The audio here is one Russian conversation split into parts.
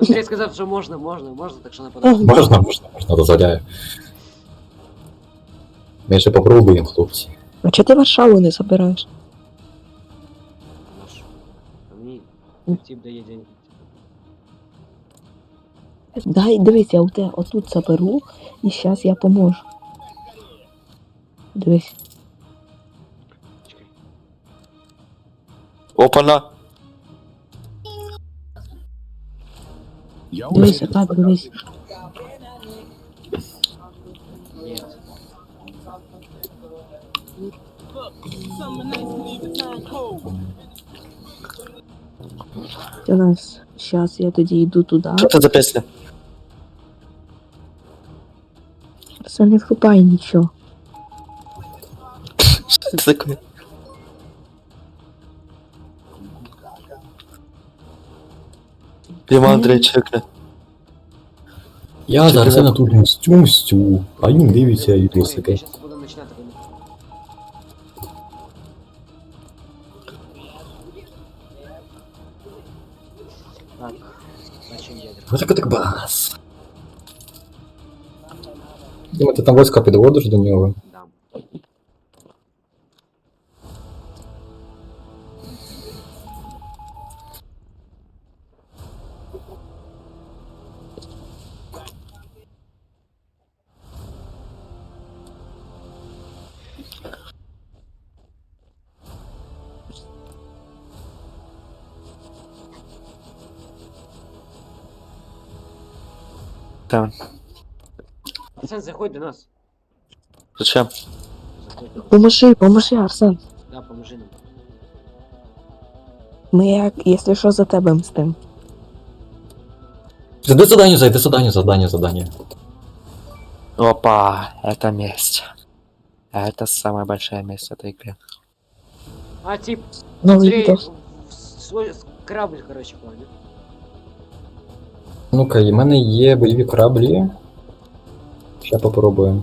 Андрій сказав, що можна, можна, можна, так що нападай. Можна, можна, можна, дозволяю. Ми ще попробуємо, хлопці. А чого ти Варшаву не забираєш? Ну мені тип дає деньги. Дай, дивись, я у тебе отут заберу, і зараз я поможу. Дивись. Опана. Дивись, так, дивись. Ні. Це нас. Зараз я тоді йду туди. Що це за пісня? Це не врубай нічого. Що це таке? Діма Андрій чекне. Я зараз на тут мстю, мстю, а він дивиться і Я трусики. зараз буду починати війну. Так, зачем ядер? Ось так так бас. Діма, ти там войска підводиш до нього? Там. Арсен, заходь до нас. Зачем? Заходь до нас. Поможи, поможи, Арсен. Да, поможи нам. Ми як, якщо що, за тебе мстим. Зайди задання, зайди задання, задання, задання. Опа, это месть. Это самая большая месть в этой игре. А, тип, Андрей, відос. в свой корабль, короче, плавит. Ну-ка, і в мене є бойові кораблі. Ще попробуємо.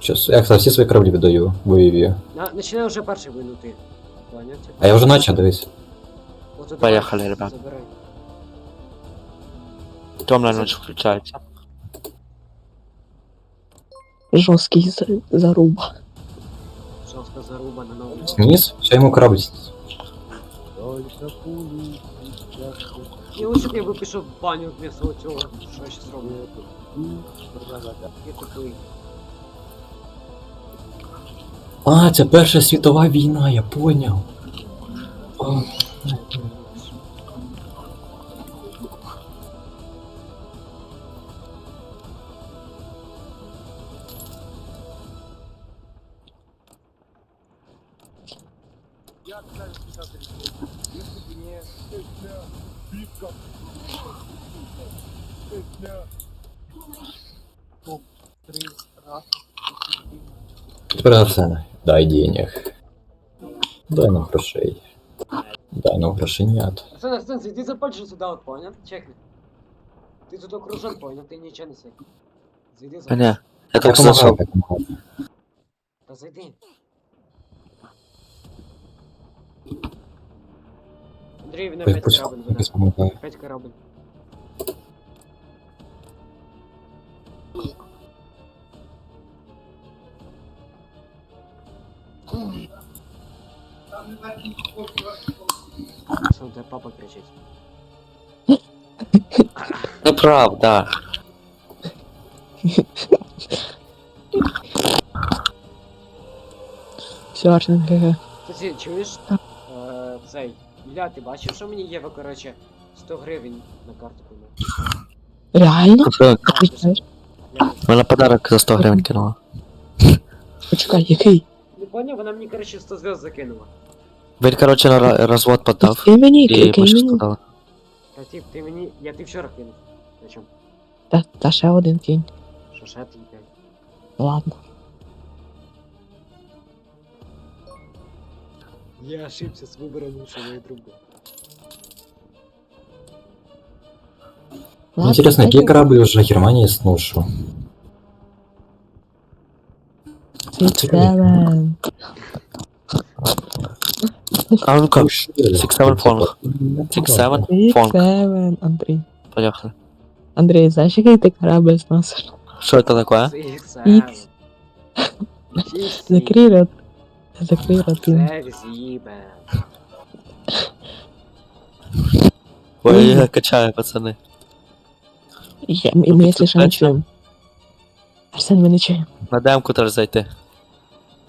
Щас, я кстати, всі свої кораблі віддаю бойові. На, начинай уже перший війну ти. Понял, тип? А я вже начав, дивись. Вот это Поехали, давай, ребят. Забирай. Темная ночь включается. Жорсткий за- заруба. Жорстко заруба на новому. Сніс, все йому корабль. Я лучше б я випишу баню вместо цього. Що я ще зроблю? Я такий. А, це Перша світова війна, я поняв. Тепер Арсена, дай денег. Дай нам грошей. Дай нам грошенят. Арсен, Арсен, зайди за Польшу сюда, вот, понял? Чекни. Ты тут окружен, понял? Ты ничего не сей. Зайди за А не, я так помагав. Да зайди. Андрей, на Хтось 5 пусть корабль. 5 корабль. Что папа кричит? Ну правда. Все, Арсен, ге Кстати, чуєш? Е, цей. Ілля, ти бачив, що мені Єва, короче, 100 гривень на карту кинула? Реально? Я Вона подарок за 100 гривень кинула. Почекай, який? не поняв, вона мені, короче, 100 зв'язок закинула. Він, короче, на ра- розвод подав. Який мені, І який почти мені? сказала. Та тип, ти мені. Я ти вчора кинув. Зачем? Та, та ще один кінь. Що ще ти п'ять? Ладно. Я ошибся з вибором лучшего друга. Ладно, Интересно, дайте какие корабли уже Германия сношу? від тебе. А ну-ка, Six Seven Fong. Six Seven Fong. Севен, Андрій. Поехали. Андрій, знаєш, який ти корабль зносиш? Что это такое? Ікс. Закрий рот. Закрий рот. Лін. Ой, я качаю, пацаны. Я, ми, ми, якщо що, не чуємо. Арсен, ми не чуємо. На демку тоже зайти.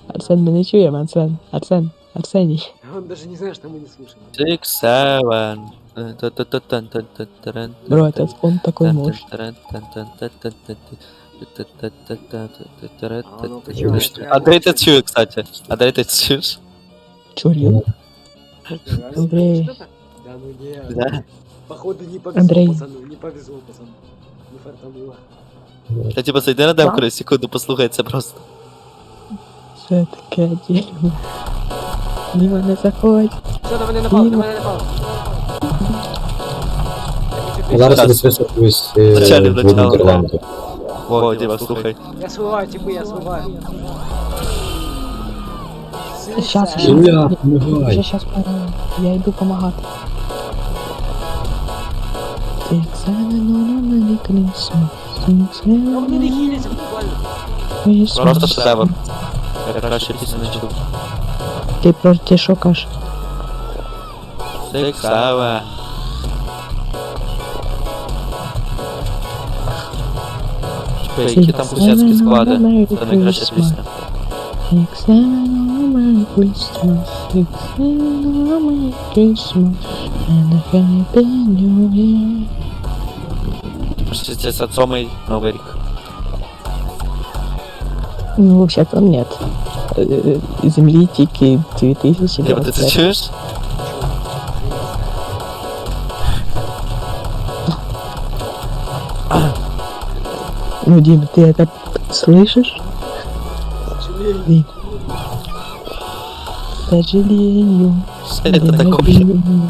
Арсен, ми не чуємо, Арсен. Арсен. Арсеній. Он даже не знает, что мы не слушаем. Six Seven. Бро, это он такой мощь. А? Андрей, ты чуешь, кстати. Андрей, ты чуешь? Чурил. Андрей. Да ну нет. Да. Походу не повезло, Андрей. пацану, не повезло, пацану. Не фартануло. Я типа зайди на демку секунду, послухай це просто. Що таке дерьмо? Діма, не заходь. Все, на мене напав, на мене напав. Зараз я Щас. списуюсь Вначале, в вначале, Нідерланди. О, Діма, слухай. Я свиваю, типу, я свиваю. Щас, щас. Ілля, Вже помагай. щас пора. Я йду помагати. Six, seven, on a Merry Christmas. Six, Та вони не seven, хіляться буквально. Christmas. Просто шедевр. Я краще пісню не чув. Ти про ти що кажеш? Six Seven. Типа, Які там пусяцькі склади. Це найкраща пісня. Six, seven, on a Merry Christmas. Six, seven, on a Merry Christmas. And a happy new year. 67-й Новий рік. Ну, вообще-то нет. Э, Земли тільки Діма, ти це 2020. чуєш? Ну, Дима, ты это слышишь? Дим. К сожалению, Що це таке? любимый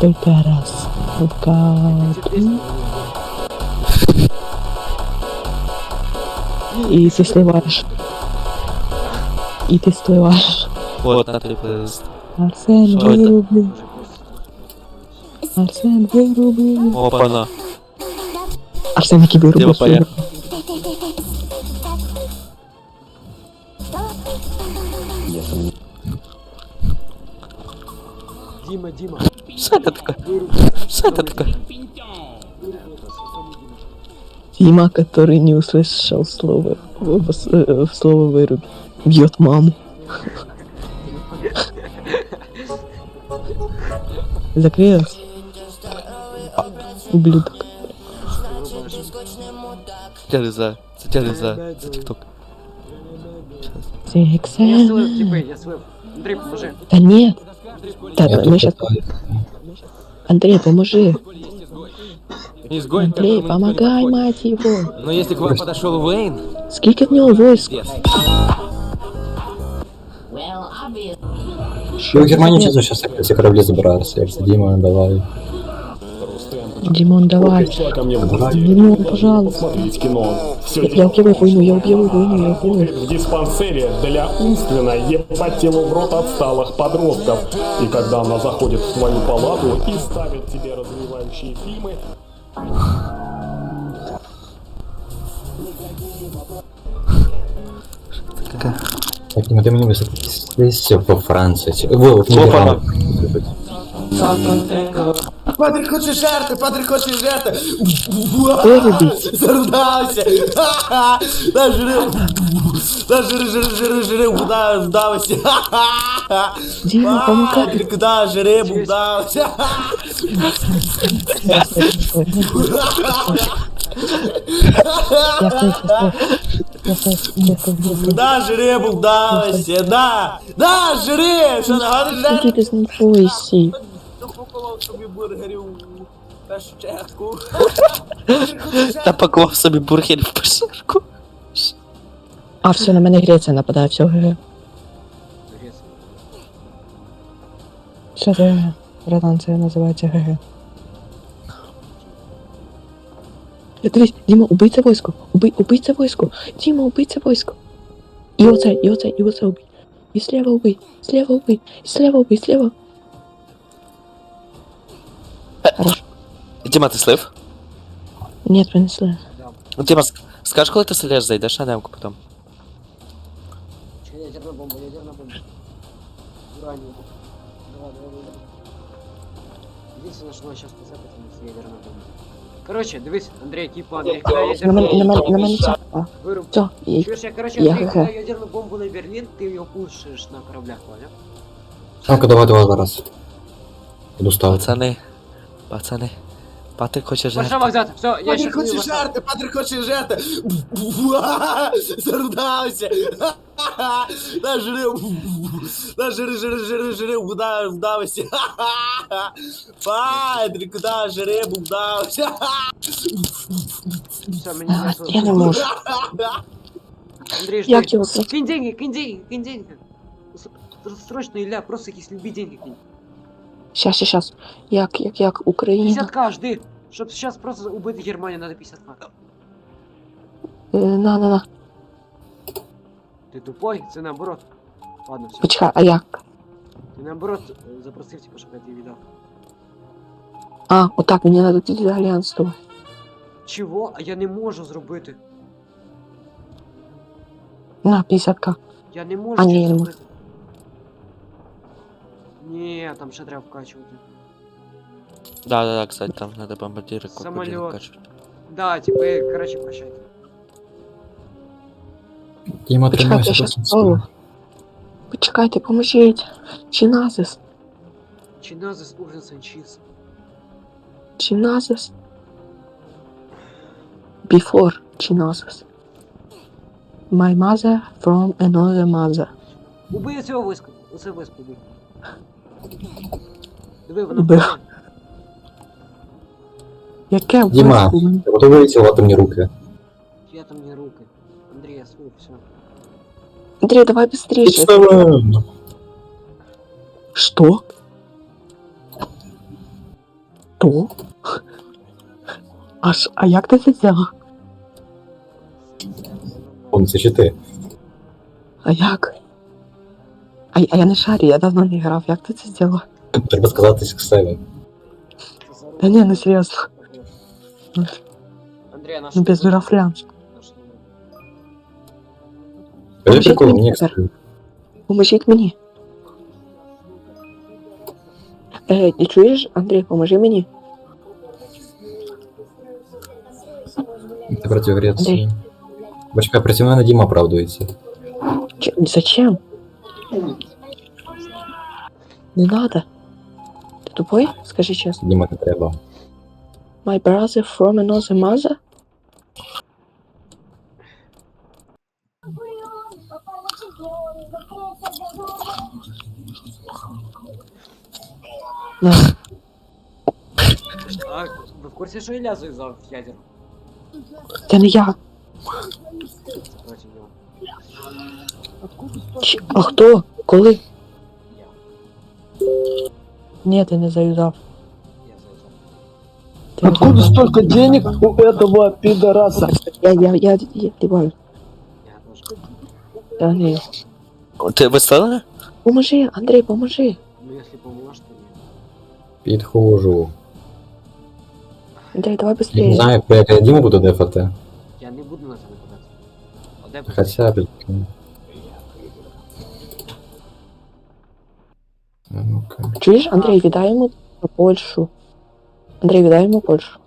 только раз в году. И ты сливаешь. И ты сливаешь. Вот, на тобі плейлист. Арсен, выруби. Арсен, выруби. Опана. Арсен, який Дима, вируби. поехали. Дима, Дима, Що це таке? выруби. Що це Дима, который не услышал слово, слово выруби. Бьет маму. Закрылась. Ублюдок. Знаю. Це я не знаю. Це тік-ток. Я Сексен. типи, я свив. Андрій, поможи. Да нет. Да, мы сейчас... Андрей, поможи. Изгой, Андрей, которому никто не помогай, подходит. мать его. Но если к вам подошел Уэйн, Сколько в него войск? пиздец. Ну, в Германії чесно, зараз ці кораблі забираються. Як це Діма, давай. Димон, давай. Пришла ко мне в Давай. гости. Димон, пожалуйста. Посмотреть кино. Все Я, я убью войну, я убью войну, я убью. в диспансере для умственно ебать его в рот отсталых подростков. И когда она заходит в свою палату и ставит тебе развивающие фильмы, Так, Діма, ти мені висадись по Франції. чи- Во, в Опа. Нідерланди. Патрик хоче жерти, Патрик хоче жерти. Зарудався. Да, жири. Да, жири, жири, жири, жири, вда- вдався. Дима, помогай. Патрик, да, жири, вдався. Да, жири, вдався, да. Да, жири, що нагадуєш Иди жерти? ты Допакував собі бургерів у першу чергу. Та собі бургер в поширку. А, все, на мене Греція нападає, все, ГГ. Все, ГГ. Братан, це називається ГГ. Дивись, Діма, убий це войско. Убий, убий це войско. Діма, убий це войско. І оце, і оце, і оце убий. И слева убей. Слева. И слева убей. Слева. Хорошо. Діма, ти слив? Нет, принесли. Ну, Діма, ск- скажеш, коли ти стріляєш, зайдеш на демку потім. Че, ядерная бомба, ядерная бомба. Урания. Давай, давай, давай. Единственное, что надо сейчас посыпать, это ядерная бомба. Короче, дивись, Андрей, типа, Андрей, когда На ядерную мене, на мене, на бомбу мене ця. А, выруб... Все, і- Чуешь, я, короче, Я Андрей, ГГ. когда ядерную бомбу на Берлин, ты ее пушишь на кораблях, понял? Ну-ка, давай, давай зараз. Буду ставити. Пацани. Пацани. Патрик хоче Пошел жертв. вокзал, все, я Патрик сейчас хоче жерти, Патрик хоче жерти. Зарудався. Нажрив. Нажри, жри, жри, жри, вда- вдався. Патрик, куда жри, вдався. Все, меня А, я не можу. Андрей, жди. Як його зробити? Кинь деньги, кинь деньги, кинь деньги. С- Срочно, Илья, просто якісь любі деньги кинь. Щас, щас, щас. Як, як, як, Україна. 50к, жди. Щоб сейчас просто убити Германію, надо 50к. Е, На, на, на. Ти тупой? Це наоборот. Ладно, все. Почекай, а як? Ти наоборот е, запросив, типу, щоб я тобі віддав. А, отак, мені треба тоді альянс з тобою. Чого? А я не можу зробити. На, 50к. Я не можу А, ні, я не зробити. Ні, там ще треба вкачувати. Да, да, да, кстати, там надо бомбардири Самоліт. крокодили качати. Да, типу, е, коротше, прощайте. Діма, Почекайте, тримайся. я щас досить спробую. Почекайте, поможіть. Чиназис. Чиназис Ургенсен Чіз. Чиназис. Before Чиназис. My mother from another mother. Убий цього виску. Оце виску убий. Диви, вона Убив. впала. Яке Діма. виску? Ти готовий цілувати мені руки? Я там не руки. Андрій, я свой, все. Андрей, давай быстрее. Підставляю. Что? Что? Аж, а як ти це зробив? Он, це чи ти? А як? А, а я не шарю, я давно не грав. Як ти це зробив? Треба сказати Севен. Та ні, ну серйозно. Андрій, а наш Ну без вирафлянців. Я Вже прикол, ти мені тепер. кстати. Поможіть мені. Е, ти чуєш, Андрій, поможи мені. Ти проти Греції. Андрій. Бачка, проти мене Діма оправдується. Ч- зачем? Не надо. Ти тупой? Скажи чесно. Діма не треба. My brother from another mother? На. А ви в курсі, що Ілля зав'язав ядер Це не я. проти нього? Ч- А хто? Коли? Ні, ти не заюзав. Я зав'язав. Ти Откуда заюзав. столько денег у этого пидораса? Я, я, я, я, дебаю. Я теж. Я не... Ти виставили? Поможи, Андрей, поможи. Ну, якщо поможеш, то ні. Підходжу. Андрей, давай Я не быстрее. знаю, як я Діму буду дефати. А де б- Хоча, блядь. Ну-ка. Чуєш, Андрей, віддай йому Польщу. Андрей, віддай йому Польщу.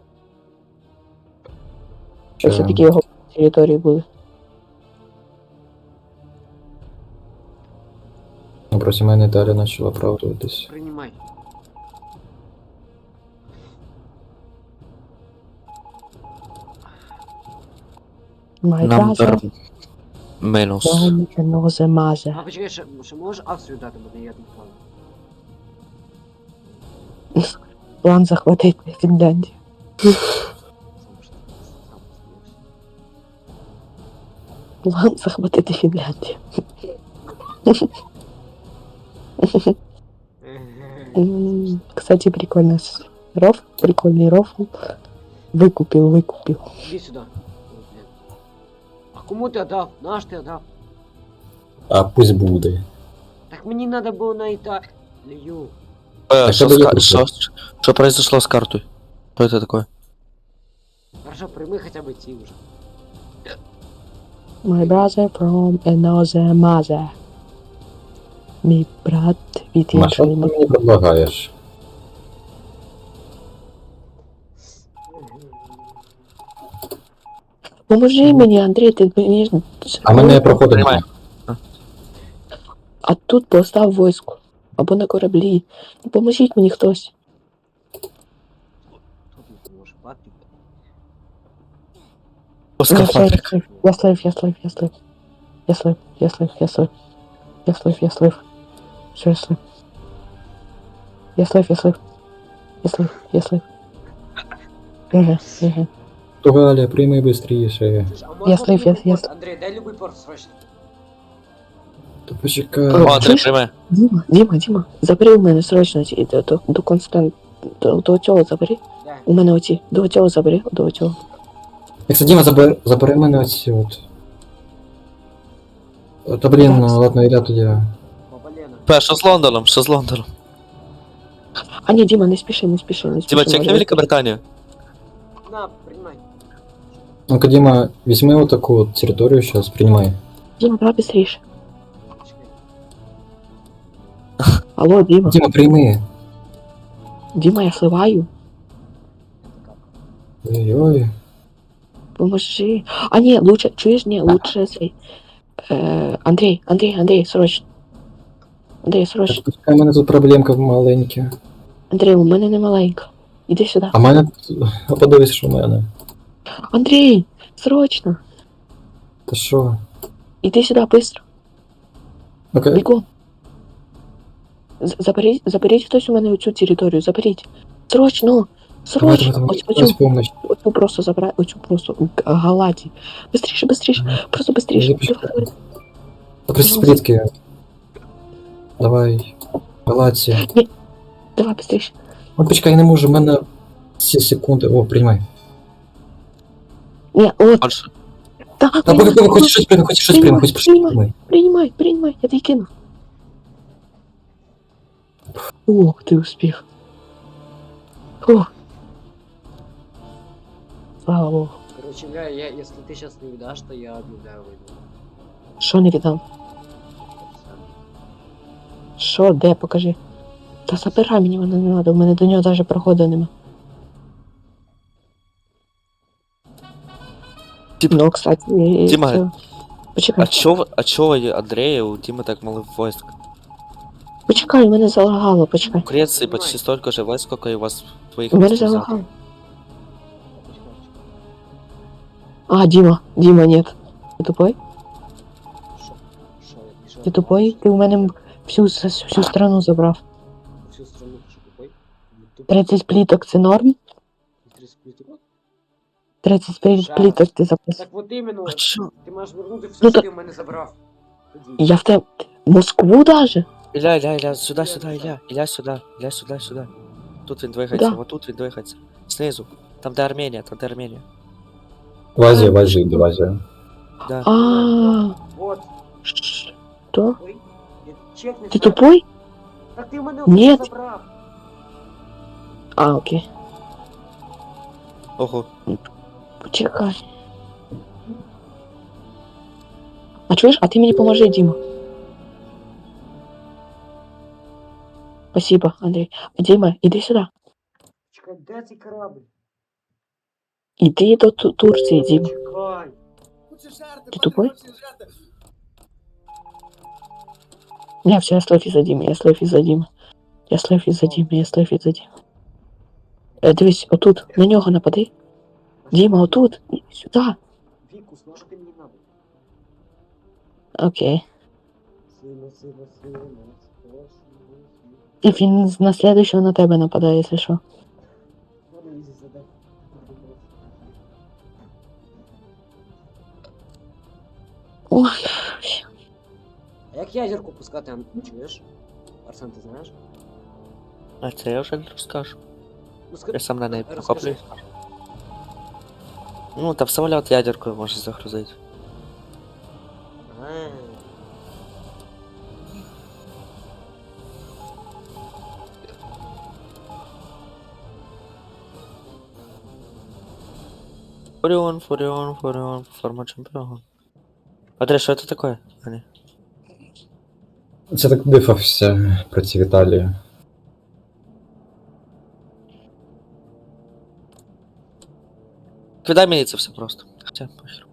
Щоб Чого? все-таки його території були. Ну, проти мене далі почала оправдуватись. Приймай. My Нам brother дар минус. from another mother. А почекай, ще, ще можеш Австрію дати, бо я не план. План захватити Фінляндію. Сам що сам посмієшся. План захватити Фінляндію. М, Кстати, прикольный с- рофл, прикольный рофл. Выкупил, выкупил. Іди сюди. О, блін. А кому ти отдав? Наш ти отдав? А пусть буде. Так мені надо було на Італію. Э, А что, что бы я ска- купил? что, что произошло с картой? Что это такое? Хорошо, прийми хоча б ці вже. My brother from another mother. Мій брат від Ма, що ти іншої мені предлагаєш? Поможи мені, Андрій, ти мені. ж- А мене проходить. Приймай. А тут постав військо. Або на кораблі. Ну, Поможіть мені хтось. Тут не може папі. Пускай Я слив, фабрика. я слив, я слив, я слив. Я слив, я слив, я слив. Я слив, я слив. Що я слив? Я слив, я слив. Я слив, я слив. Еге, еге. Португалія, прийми швидше. Слушай, а можна слив, я- любий я порт? с- Андрій, дай любий порт срочно. Та почекай. О, О, Андрей, чуєш? прийми. Діма, Діма, Діма, забери у мене срочно ці- до, до, до Констант... До, до цього забери. Де? У мене оці. До цього забери, до цього. Якщо Діма забере, забере мене оці от. Та блін, ну, ладно, Ілля тоді. Баба Лена. Пе, що з Лондоном? Що з Лондоном? А ні, Діма, не спіши, не спіши, не спіши. Типа, чекни може, Великобританию. На, приймай. Ну-ка, Діма, візьми вот таку от територію зараз, приймай. Діма, давай быстріше. Чекай. Алло, Діма. Діма, прийми. Діма, я сливаю. Ой-ой. Поможи. А ні, лучше, чуєш, ні, лучше цей. Е, Андрій, Андрій, Андрій, срочно. Андрій, срочно. Так, почекай, у мене тут проблемка маленька. Андрій, у мене не маленька. Іди сюди. А в мене тут- а подивись, що в мене. Андрій, срочно. Та що? Іди сюди, быстро. Окей. Бігом. З- Заберіть, заберіть хтось у мене оцю територію, заберіть. Срочно, Давай, срочно. давай, Ось давай. Ось оцю, помощь. оцю просто забирай, оцю просто г- галаді. Быстріше, быстріше, просто быстріше. Я Давай, давай. Попроси плітки. Давай. Галація. Давай быстріше. От почекай, я не можу, в мене всі секунди. О, приймай. Ні, от, Польша. так, Та обов'язково хочеш щось прийми, хочеш щось прийми, хочеш щось прийми. Принимай, принимай, я тобі кину. Ох, ти успіх. Фух. Слава Богу. Короче, я, я, если ты сейчас не віддаш, то я объявляю войну. Що не віддам? Що, де, покажи. Та забирай мені мене не треба, у мене до нього навіть проходу нема. Тип- Ну, кстати, і- Діма, це- Почекай, А чого, а чого Андрея у Димы так мало войск? почекай, у мене залагало, почекай. В Греции почти столько же войск, сколько и у вас твоих У мене войск взято. залагало. А, Дима, Дима, нет. Ты тупой? Шо? Шо, я пішов? Ты тупой? Ты у мене всю, с- всю страну забрав. Всю страну, ти що тупой? Ну, тупо. 30 пліток це норм? 30 плиток. 30 плі- Щас. пліток ти записав. Так от іменно, А чё? ти маєш вернути все, Ну, що та- ти в мене забрав. Тоді. Я в тебе... Москву даже? Илья, Илья, Илья, сюда, сюда, Илья, Илья, сюда, Илья, сюда, сюда. Тут він двигається, Да. вот тут він двигається. Снизу. Там де Армения, там де Армения. В Азії, в Азії, в Азії. Да. А, Вот, Що? тупой. Я чекну. Ти тупой? Так ти в мене Ні. все забрав. А, окей. Ого. Почекай. А чуєш, а ти мені поможи, Діма. Спасибо, Андрій. Діма, іди сюди. Чекай, де цей корабль? Іди до Ту- Турції, Діма. Чекай. Ти тупой? Не, все, я слив із-за Діми, я слив із-за Діми. Я слив із-за Діми, я слив із-за Діми. Е, дивись, отут, на нього напади. Діма, отут, і сюди. Вікус, ну що ти мені надо? Окей. Сильно, сильно, сильно, сильно, сильно. І він з- на слідуючого на тебе нападає, якщо що. Ладно, ізі задай. Ой, А як ядерку пускати, Ан- чуєш? Арсен, ти знаєш? А це я вже не розкажу. Ну, ска- Я сам на неї Розкажи. похоплююсь. Ну, там самолет ядеркою може загрузити. Фурион, фурион, фурион, форма чемпіона. Андрей, що це таке? Ані. Це так дифався про ці Віталії. Кидай мне это все просто. Хотя, похер.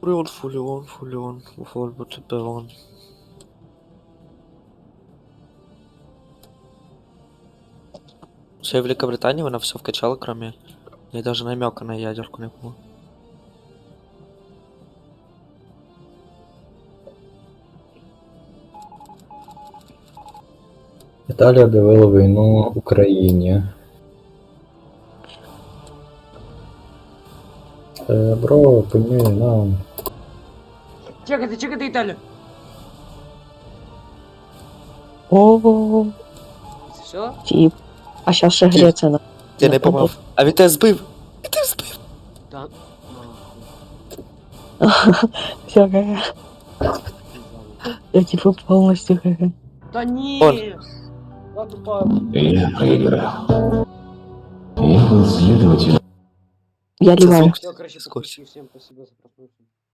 Фурион, Фурион, Фурион, форма чемпион. Все Великобритании она все вкачала, кроме и даже намека на ядерку не было. Італія об'явила війну Україні. бро, пені нам. Чекайте, чекайте, Італію. О, Це все? тип. А сейчас ще Греція на. Ти не Я попав. А він тебе збив. Він тебе збив. Да. Нахуй. Все, га Я типа полностью га Та ні! Он. Я тупа. Я ливаю. Все, короче, Скотч. подписчики, всем спасибо за просмотр.